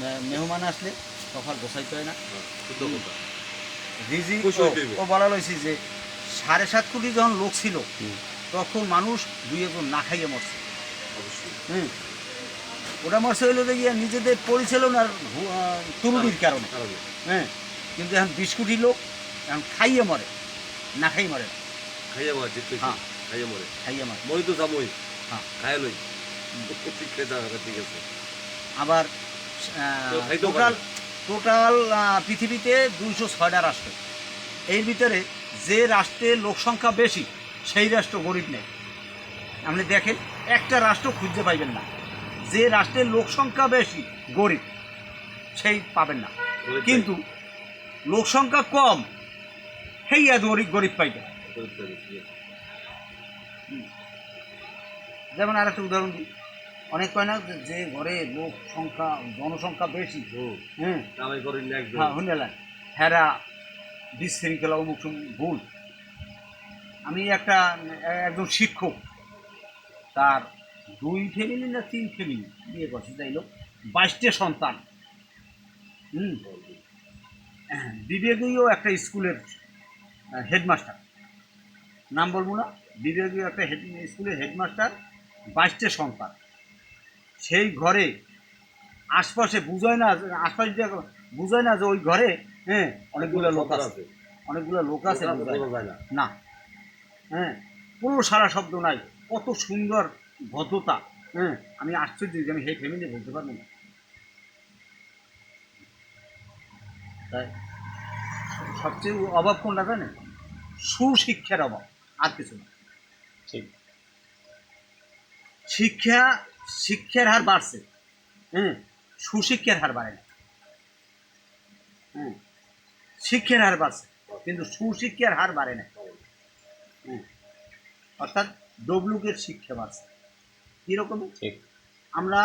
মেহমান আসলে তখন গোসাইতে হয় না? হ্যাঁ, রিজি ও- বলা রয়েছে যে সাড়ে সাত কোটি যখন লোক ছিল তখন মানুষ দুই একজন না খাইয়ে মরছে। হুম। ওটা মরছে হইল যে গিয়া নিজেদের পরিচালনার আহ, কারণে। হ্যাঁ। কিন্তু এখন বিশ কোটি লোক এখন খাইয়ে মরে না খাই মরে খাইয়া মার জিততে হ্যাঁ। খাইয়া মরে। খাইয়ে মরে। মরি তো যাবই। হ্যাঁ। খাইয়া লই। ঠিক আছে। আবার টোটাল টোটাল পৃথিবীতে দুইশো ছয়টা রাষ্ট্র। এর ভিতরে যে রাষ্ট্রে লোক সংখ্যা বেশি সেই রাষ্ট্র গরিব নেই। আপনি দেখেন একটা রাষ্ট্র খুঁজতে পাইবেন না। যে রাষ্ট্রের লোক সংখ্যা বেশি গরিব সেই পাবেন না। কিন্তু লোক সংখ্যা কম সেই গরিব গরিব পাইবেন। যেমন আর একটা উদাহরণ দিই। অনেক কয় না যে- ঘরে লোক সংখ্যা জনসংখ্যা বেশি। হ্যাঁ। হ্যাঁ হেরা বিশৃঙ্খলা অমুক ভুল। আমি একটা একজন শিক্ষক তার দুই ফ্যামিলি না তিন ফ্যামিলি বিয়ে করছে যাই লোক বাইশটা সন্তান। হুম। বিবেকীয় একটা স্কুলের হেডমাস্টার। নাম বলব না? বিবেকীয় একটা হেড স্কুলের হেডমাস্টার বাইশটা সন্তান। সেই ঘরে আশপাশে বুঝায় না আশপাশ বুঝায় না যে ওই ঘরে হ্যাঁ অনেকগুলো লোক আছে। অনেকগুলো লোক আছে না। হ্যাঁ কোনো সারা শব্দ নাই। কত সুন্দর ভদ্রতা। হ্যাঁ আমি আশ্চর্য যে আমি সেই ফ্যামিলি বলতে পারব না। তাই সবচেয়ে অভাব কোনটা জানেন? সুশিক্ষার অভাব আর কিছু না। ঠিক। শিক্ষা শিক্ষার হার বাড়ছে। হ্যাঁ সুশিক্ষার হার বাড়ে না। হুম? শিক্ষার হার বাড়ছে কিন্তু সুশিক্ষার হার বাড়ে না। হ্যাঁ অর্থাৎ ডবলুকের শিক্ষা বাড়ছে। কীরকম ঠিক। আমরা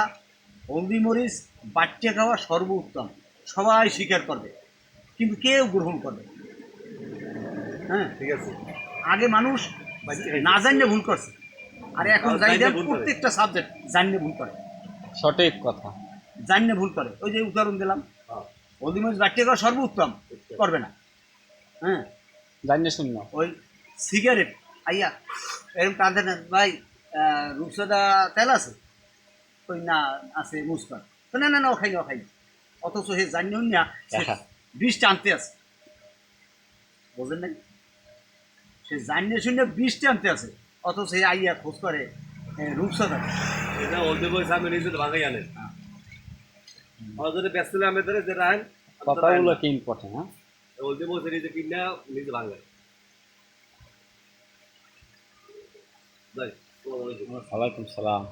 হলদি মরিচ বাচ্চা খাওয়া সর্বোত্তম। সবাই স্বীকার করবে কিন্তু কেউ গ্রহণ করবে হ্যাঁ ঠিক আছে। আগে মানুষ না জানলে ভুল করছে। আর এখন। প্রত্যেকটা সাবজেক্ট জানলে ভুল করে। সঠিক কথা। জানলে ভুল করে। ওই যে উদাহরণ দিলাম। হ্যাঁ, হলদিমরিচ বাচ্চা সর্বোত্তম। করবে না। হ্যাঁ। জানিয়ে শূন্য। ওই সিগারেট। আইয়া এরকম না। ভাই আহ, তেল আছে? ওই না আছে মুসকান। তো না না না ও খাই না ও খাই না। অথচ হে জানি না সে দেখা। বিষ টানতে আছে। বোঝেন নাই? সে জানিয়ে শুনে বিষ টানতে আছে। অথচ সে আইয়া খোঁজ করে এ, রূপসাদা। এটা ওলদে বয়স আমি নিজে ভাঙাই আনেন আমার ব্যস্ত আমি ধরে যেটা আইন কথাগুলো কি ইম্পর্টেন্ট হ্যাঁ? ওলদে বয়সে নিজে কিনা নিজে ভাঙা ওয়ালাইকুম সালাম।